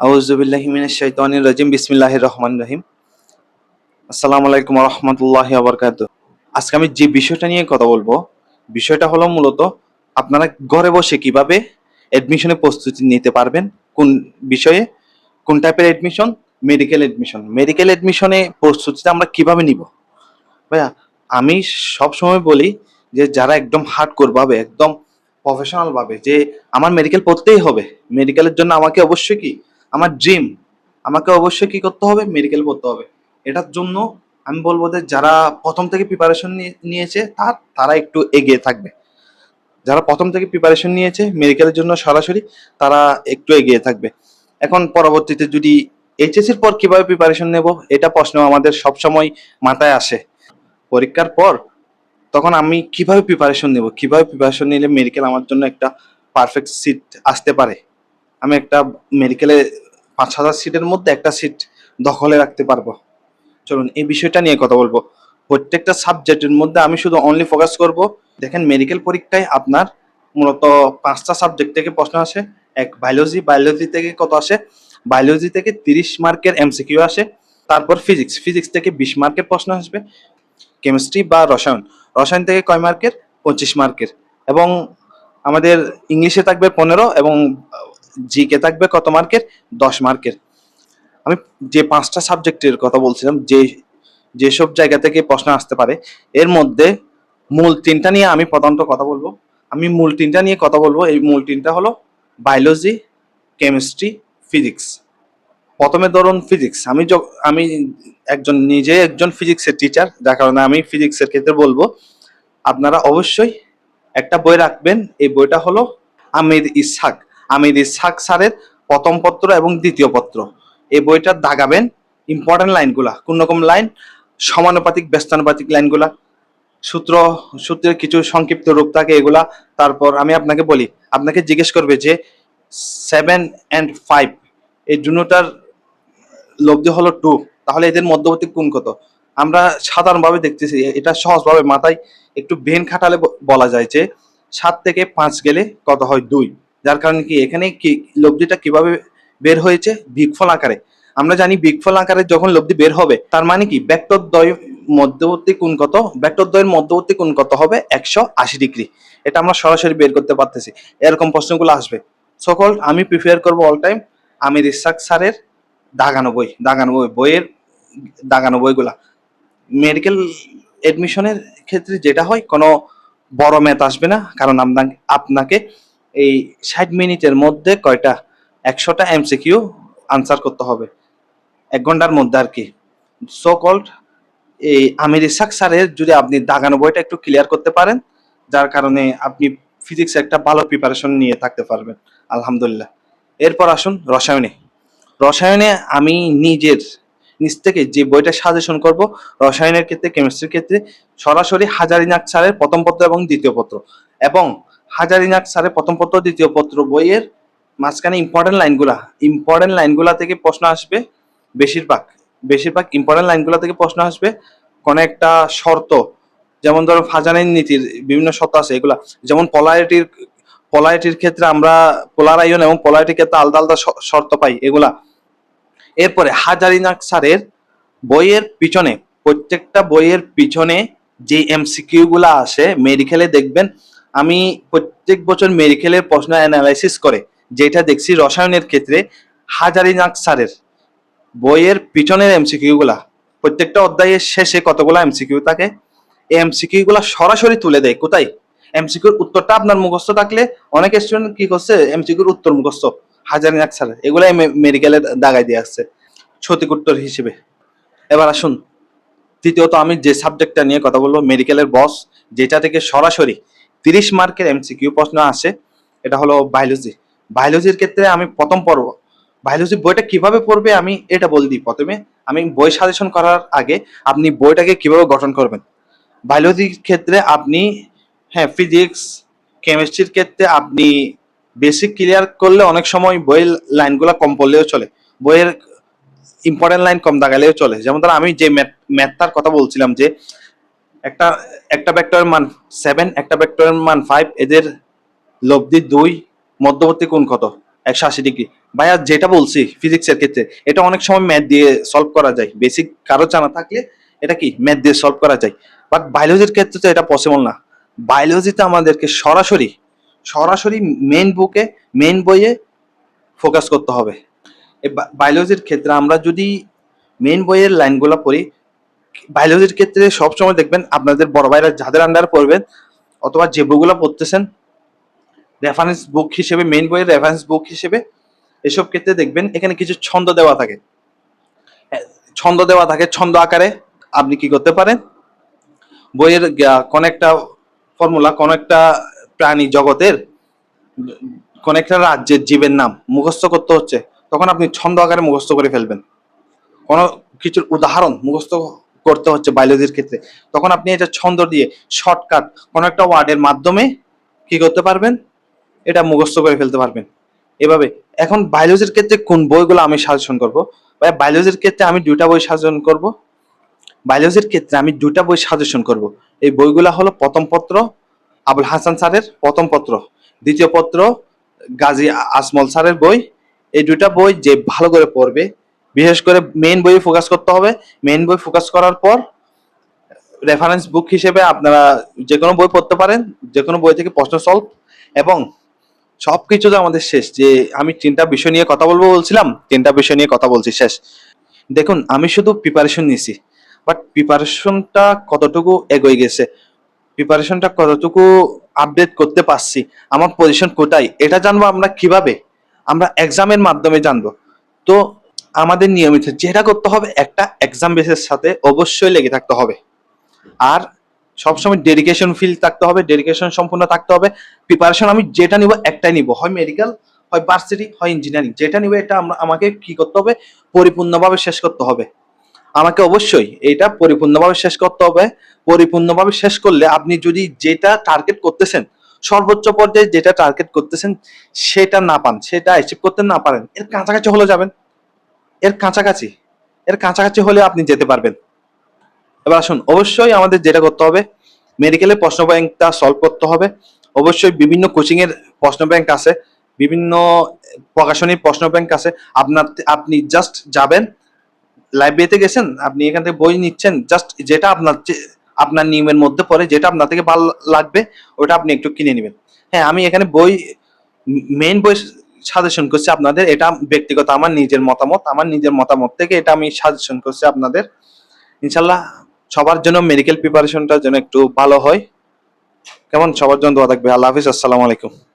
আউজুবিল্লাহি মিনাশ শাইতানির রাজিম, বিসমিল্লাহির রহমানির রহিম। আসসালামু আলাইকুম রাহমাতুল্লাহি ওয়া বারাকাতুহু। আজকে আমি যে বিষয়টা নিয়ে কথা বলব, বিষয়টা হলো মূলত আপনারা ঘরে বসে কীভাবে অ্যাডমিশনের প্রস্তুতি নিতে পারবেন, কোন বিষয়ে, কোন টাইপের অ্যাডমিশন মেডিকেল অ্যাডমিশন মেডিকেল অ্যাডমিশনে প্রস্তুতিটা আমরা কীভাবে নিব? ভাইয়া, আমি সব সময় বলি যে যারা একদম হার্ড ভাবে, একদম প্রফেশনাল ভাবে, যে আমার মেডিকেল পড়তেই হবে মেডিকেলের জন্য আমাকে অবশ্যই কি আমার ড্রিম আমাকে অবশ্যই কি করতে হবে? মেডিকেল পড়তে হবে। এটার জন্য আমি বলব যে যারা প্রথম থেকে প্রিপারেশন নিয়েছে, তার, তারা একটু এগিয়ে থাকবে। যারা প্রথম থেকে প্রিপারেশন নিয়েছে মেডিকেলের জন্য সরাসরি তারা একটু এগিয়ে থাকবে। এখন পরবর্তীতে যদি এইচএসির পর কীভাবে প্রিপারেশন নেব, এটা প্রশ্ন আমাদের সবসময় মাথায় আসে। পরীক্ষার পর তখন আমি কীভাবে প্রিপারেশন নেব? কীভাবে প্রিপারেশন নিলে মেডিকেল আমার জন্য একটা পারফেক্ট সিট আসতে পারে? আমি একটা মেডিকেলে পাঁচ হাজার সিটের মধ্যে একটা সিট দখলে রাখতে পারব। চলুন, এই বিষয়টা নিয়ে কথা বলব। প্রত্যেকটা সাবজেক্টের মধ্যে আমি শুধু অনলি ফোকাস করব। দেখেন মেডিকেল পরীক্ষায় আপনার মূলত পাঁচটা সাবজেক্ট থেকে প্রশ্ন আসে। এক বায়োলজি বায়োলজি থেকে কত আসে? বায়োলজি থেকে তিরিশ মার্কের এমসিকিউ আসে। তারপর ফিজিক্স ফিজিক্স থেকে বিশ মার্কের প্রশ্ন আসবে। কেমিস্ট্রি বা রসায়ন রসায়ন থেকে কয় মার্কের? পঁচিশ মার্কের। এবং আমাদের ইংলিশে থাকবে পনেরো এবং জিকে থাকবে কত মার্কের দশ মার্কের আমি যে পাঁচটা সাবজেক্টের কথা বলছিলাম, যে, যেসব জায়গা থেকে প্রশ্ন আসতে পারে, এর মধ্যে মূল তিনটা নিয়ে আমি প্রধানত কথা বলব। আমি মূল তিনটা নিয়ে কথা বলব। এই মূল তিনটা হলো বায়োলজি কেমিস্ট্রি ফিজিক্স প্রথমে ধরুন ফিজিক্স আমি আমি একজন, নিজে একজন ফিজিক্সের টিচার যার কারণে আমি ফিজিক্সের ক্ষেত্রে বলব। আপনারা অবশ্যই একটা বই রাখবেন। এই বইটা হলো আমির ইসহাক। আমির ইসহাক স্যারের প্রথম পত্র এবং দ্বিতীয় পত্র। এই বইটা দাগাবেন। ইম্পর্টেন্ট লাইনগুলা কোন রকম লাইন সমানুপাতিক, ব্যস্তানুপাতিক লাইনগুলা সূত্র, সূত্রের কিছু সংক্ষিপ্ত রূপ থাকে এগুলা। তারপর আমি আপনাকে বলি, আপনাকে জিজ্ঞেস করবে যে সেভেন অ্যান্ড ফাইভ এই দুটার লব্ধি হলো টু তাহলে এদের মধ্যবর্তী কোন কত? আমরা সাধারণভাবে দেখতেছি, এটা সহজভাবে মাথায় একটু বেন খাটালে বলা যায় যে সাত থেকে পাঁচ গেলে কত হয় দুই। যার কারণে কি এখানে কি লব্ধিটা কীভাবে বের হয়েছে? বিগফল আকারে। আমরা জানি বিগফল আকারে যখন লব্ধি বের হবে, তার মানে কি? দ্বয় মধ্যবর্তী কোণ কত? দ্বয়ের মধ্যবর্তী কোণ কত হবে? একশো আশি ডিগ্রি। এটা আমরা সরাসরি বের করতে পারতেছি। এরকম প্রশ্নগুলো আসবে। সকল, আমি প্রিফার করব অল টাইম আমির ইসাক স্যারের দাগানো বই দাগানো বই বইয়ের দাগানো বইগুলা মেডিকেল এডমিশনের ক্ষেত্রে যেটা হয়, কোনো বড় ম্যাথ আসবে না। কারণ আপনাকে আপনাকে এই ষাট মিনিটের মধ্যে কয়টা? একশোটা এমসিকিউ আনসার করতে হবে। এক ঘণ্টার মধ্যে আর কি। সো কল্ড এই আমির ইসাক স্যারের যদি আপনি দাগানো বইটা একটু ক্লিয়ার করতে পারেন, যার কারণে আপনি ফিজিক্স একটা ভালো প্রিপারেশন নিয়ে থাকতে পারবেন, আলহামদুলিল্লাহ। এরপর আসুন রসায়নে। রসায়নে আমি নিজের নিজ থেকে যে বইটা সাজেশন করব, রসায়নের ক্ষেত্রে কেমিস্ট্রির ক্ষেত্রে সরাসরি হাজারিনাক স্যারের প্রথম পত্র এবং দ্বিতীয় পত্র। এবং হাজারিনাক স্যারের প্রথম পত্র, দ্বিতীয় পত্র বইয়ের মাঝখানে ইম্পর্টেন্ট লাইনগুলা ইম্পর্টেন্ট লাইনগুলা থেকে প্রশ্ন আসবে বেশিরভাগ। বেশিরভাগ ইম্পর্টেন্ট লাইনগুলা থেকে প্রশ্ন আসবে কোনো একটা শর্ত। যেমন ধরো ফাজানের নীতির বিভিন্ন শর্ত আছে এগুলা। যেমন পলারিটির পলারিটির ক্ষেত্রে আমরা পোলার আয়ন এবং পলারিটির ক্ষেত্রে আলাদা আলাদা শর্ত পাই এগুলা। এরপরে হাজারিনাক স্যারের বইয়ের পিছনে, প্রত্যেকটা বইয়ের পিছনে যে এমসিকিউ গুলা আসে মেডিকেলে দেখবেন আমি প্রত্যেক বছর মেডিকেলের প্রশ্ন অ্যানালাইসিস করে, যেটা দেখছি রসায়নের ক্ষেত্রে হাজারিনাক স্যারের বইয়ের পিছনের এমসিকিউ গুলা, প্রত্যেকটা অধ্যায়ের শেষে কতগুলা এমসিকিউ থাকে, এই এমসিকিউ গুলা সরাসরি তুলে দেয়, কোথায়? এমসিকিউর উত্তরটা আপনার মুখস্থ থাকলে অনেক স্টুডেন্ট কি করছে এমসিকিউর উত্তর মুখস্থ হাজারিনাক স্যারের, এগুলাই মেডিকেলের দাগায় দিয়ে আসছে উত্তর হিসেবে। এবার আসুন, তৃতীয়ত আমি যে সাবজেক্টটা নিয়ে কথা বলব, মেডিকেলের বস যেটা থেকে সরাসরি তিরিশ মার্কের এমসিকিউ প্রশ্ন আসে, এটা হলো বায়োলজি বায়োলজির ক্ষেত্রে আমি প্রথম পর্ব বায়োলজি বইটা কীভাবে পড়বে আমি এটা বলে দিই প্রথমে। আমি বই সাজেশন করার আগে আপনি বইটাকে কীভাবে গঠন করবেন। বায়োলজির ক্ষেত্রে আপনি হ্যাঁ ফিজিক্স কেমিস্ট্রির ক্ষেত্রে আপনি বেসিক ক্লিয়ার করলে অনেক সময় বইয়ের লাইনগুলো কম পড়লেও চলে। বইয়ের ইম্পর্টেন্ট লাইন কম দাগালেও চলে। যেমন ধর আমি যে ম্যাথটার কথা বলছিলাম যে একটা একটা ভেক্টরের মান সেভেন একটা ভেক্টরের মান ফাইভ এদের লব্ধি দুই, মধ্যবর্তী কোণ কত? একশো আশি ডিগ্রি। ভাইয়া, যেটা বলছি ফিজিক্সের ক্ষেত্রে, এটা অনেক সময় ম্যাথ দিয়ে সলভ করা যায়। বেসিক কারও জানা থাকলে এটা কি? ম্যাথ দিয়ে সলভ করা যায়। বাট বায়োলজির ক্ষেত্রে তো এটা পসিবল না। বায়োলজিতে আমাদেরকে সরাসরি সরাসরি মেইন বুকে মেইন বইয়ে ফোকাস করতে হবে। বায়োলজির ক্ষেত্রে আমরা যদি মেইন বইয়ের লাইনগুলো পড়ি বায়োলজির ক্ষেত্রে সবসময় দেখবেন আপনাদের বড় ভাইরা যাদের আন্ডার পড়বেন অথবা যে বইগুলো পড়তেছেন রেফারেন্স বুক হিসেবে মেইন বইয়ের রেফারেন্স বুক হিসেবে, এসব ক্ষেত্রে দেখবেন এখানে কিছু ছন্দ দেওয়া থাকে। ছন্দ দেওয়া থাকে, ছন্দ আকারে আপনি কি করতে পারেন? বইয়ের কোন একটা ফর্মুলা কোন একটা প্রাণী জগতের, কোন একটা রাজ্যের জীবের নাম মুখস্থ করতে হচ্ছে, তখন আপনি ছন্দ আকারে মুখস্থ করে ফেলবেন। কোনো কিছুর উদাহরণ মুখস্থ করতে হচ্ছে বায়োলজির ক্ষেত্রে। তখন আপনি এটা ছন্দ দিয়ে শর্টকাট কোনো একটা ওয়ার্ডের মাধ্যমে কি করতে পারবেন? এটা মুখস্থ করে ফেলতে পারবেন। এভাবে, এখন বায়োলজির ক্ষেত্রে কোন বইগুলো আমি সাজেশন করব? ভাই বায়োলজির ক্ষেত্রে আমি দুইটা বই সাজেশন করব। বায়োলজির ক্ষেত্রে আমি দুইটা বই সাজেশন করব। এই বইগুলো হলো প্রথম পত্র, আবুল হাসান স্যারের প্রথম পত্র। দ্বিতীয় পত্র, গাজী আসমল স্যারের বই। এই দুইটা বই যে ভালো করে পড়বে বিশেষ করে মেইন বই ফোকাস করতে হবে। মেইন বই ফোকাস করার পর রেফারেন্স বুক হিসেবে আপনারা যে কোনো বই পড়তে পারেন যে কোনো বই থেকে প্রশ্ন সলভ এবং সব কিছু তো আমাদের শেষ। যে আমি তিনটা বিষয় নিয়ে কথা বলব বলছিলাম, তিনটা বিষয় নিয়ে কথা বলছি, শেষ। দেখুন, আমি শুধু প্রিপারেশন নিয়েছি বাট প্রিপারেশনটা কতটুকু এগোয় গেছে প্রিপারেশনটা কতটুকু আপডেট করতে পারছি, আমার পজিশন কোথায়, এটা জানব আমরা কীভাবে, আমরা এক্সামের মাধ্যমে জানব। তো আমাদের নিয়মিত যেটা করতে হবে, একটা এক্সাম বেসের সাথে অবশ্যই লেগে থাকতে হবে। আর সবসময় ডেডিকেশন ফিল থাকতে হবে ডেডিকেশন সম্পূর্ণ থাকতে হবে। প্রিপারেশন আমি যেটা নিব একটাই নিব, হয় মেডিকেল হয় ভার্সিটি হয় ইঞ্জিনিয়ারিং যেটা নিব এটা আমাকে কি করতে হবে? পরিপূর্ণভাবে শেষ করতে হবে। আমাকে অবশ্যই এটা পরিপূর্ণভাবে শেষ করতে হবে। পরিপূর্ণভাবে শেষ করলে আপনি যদি যেটা টার্গেট করতেছেন, সর্বোচ্চ পর্যায়ে যেটা টার্গেট করতেছেন, সেটা না পান, সেটা অ্যাচিভ করতে না পারেন, এর কাছাকাছি হলে যাবেন। এর কাছাকাছি এর কাছাকাছি হলে আপনি যেতে পারবেন। এবার আসুন, অবশ্যই আমাদের যেটা করতে হবে মেডিকেলের প্রশ্ন ব্যাংকটা সলভ করতে হবে। অবশ্যই বিভিন্ন কোচিং এর প্রশ্ন ব্যাংক আছে, বিভিন্ন প্রকাশনীর প্রশ্ন ব্যাংক আছে। আপনার আপনি জাস্ট যাবেন লাইব্রেরিতে গেছেন, আপনি এখান থেকে বই নিচ্ছেন জাস্ট যেটা আপনার আপনার নিয়মের মধ্যে পড়ে, যেটা আপনার থেকে ভালো লাগবে, ওটা আপনি একটু কিনে নেবেন। হ্যাঁ আমি এখানে বই মেইন বই সাজেশন করছি আপনাদের, এটা ব্যক্তিগত, আমার নিজের মতামত, আমার নিজের মতামত থেকে এটা আমি সাজেশন করছি আপনাদের। ইনশাল্লাহ, সবার জন্য মেডিকেল প্রিপারেশনটা যেন একটু ভালো হয়। কেমন? সবার জন্য দোয়া থাকবে। আল্লাহ হাফিজ, আসসালামু আলাইকুম।